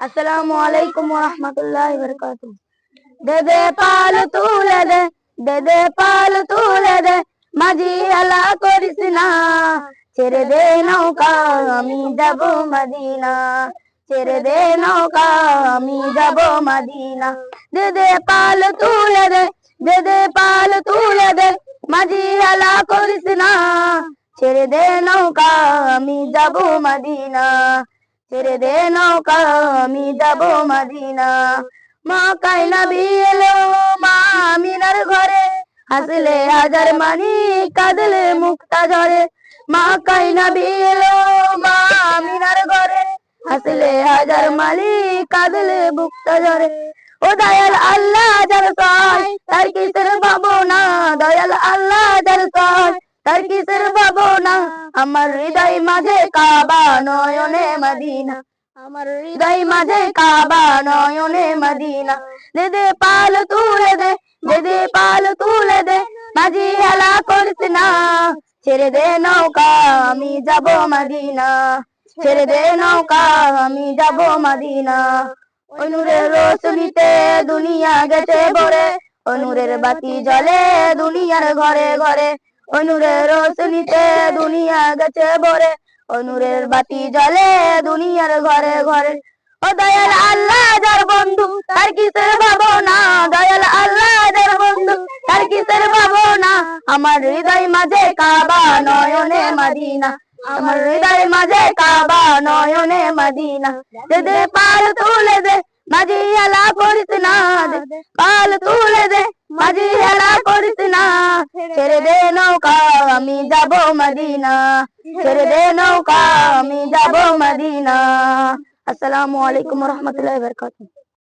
আসসালামু আলাইকুম ওয়া রাহমাতুল্লাহি ওয়া বারাকাতুহু দে দে পাল তুলে দে দে দে পাল তুলে দে, মাঝি আলা করিস না। ছেড়ে দে নৌকা, আমি যাব মদিনা। ছেড়ে দে নৌকা, আমি যাব মদিনা। দে দে পাল তুলে দে দে দে পাল তুলে দে, মাঝি আলা করিস না। ছেড়ে দে নৌকা, আমি যাব মদিনা। ছেড়ে দে নৌকা, আমি যাব মদিনা। মা কাইনা বিয়েলো মা আমিনার ঘরে। হাসলে হাজার মানি, কাঁদলে মুক্তা ঝরে মা কাইনা বিয়েলো মা আমিনার ঘরে। হাসলে হাজার মালি, কাঁদলে মুক্তা ঝরে ও দয়াল আল্লাহ যার সয় তার কিসের ভাবনা? দয়াল আল্লাহ যার সয় তার কিসের ভাবনা আমার হৃদয় মাঝে কাবা নয়নে মদিনা। আমার হৃদয় মাঝে কাবা নয়নে মদিনা। দে দে পাল তুলে দে দে দে পাল তুলে দে, মাঝি হেলা করিস না। ছেড়ে দে নৌকা, আমি যাব মদিনা। ছেড়ে দে নৌকা, আমি যাব মদিনা। ওই নূরের রোশনীতে দুনিয়া গেছে ভরে অনুরের বাতি জ্বলে দুনিয়ার ঘরে ঘরে। ওই নূরের রোশনীতে দুনিয়া গেছে ভরে। ওই নূরের বাতি জ্বলে দুনিয়ার ঘরে ঘরে। ও দয়াল আল্লাহ, যার বন্ধু, তার কিসের ভাবনা? দয়াল আল্লাহ, যার বন্ধু, তার কিসের ভাবনা? আমার হৃদয় মাঝে কাবা, নয়নে মদিনা। আমার হৃদয় মাঝে কাবা, নয়নে মদিনা। দে পাল তুলে দে, মাঝি হেলা করিস না। পাল তুলে দে, মাঝি হেলা করিস না। ছেড়ে দে যাব মদিনা ছেড়ে দে নৌকা আমি যাব মদিনা। আসসালামু আলাইকুম রহমতুল্লাহ বরকাতুহ।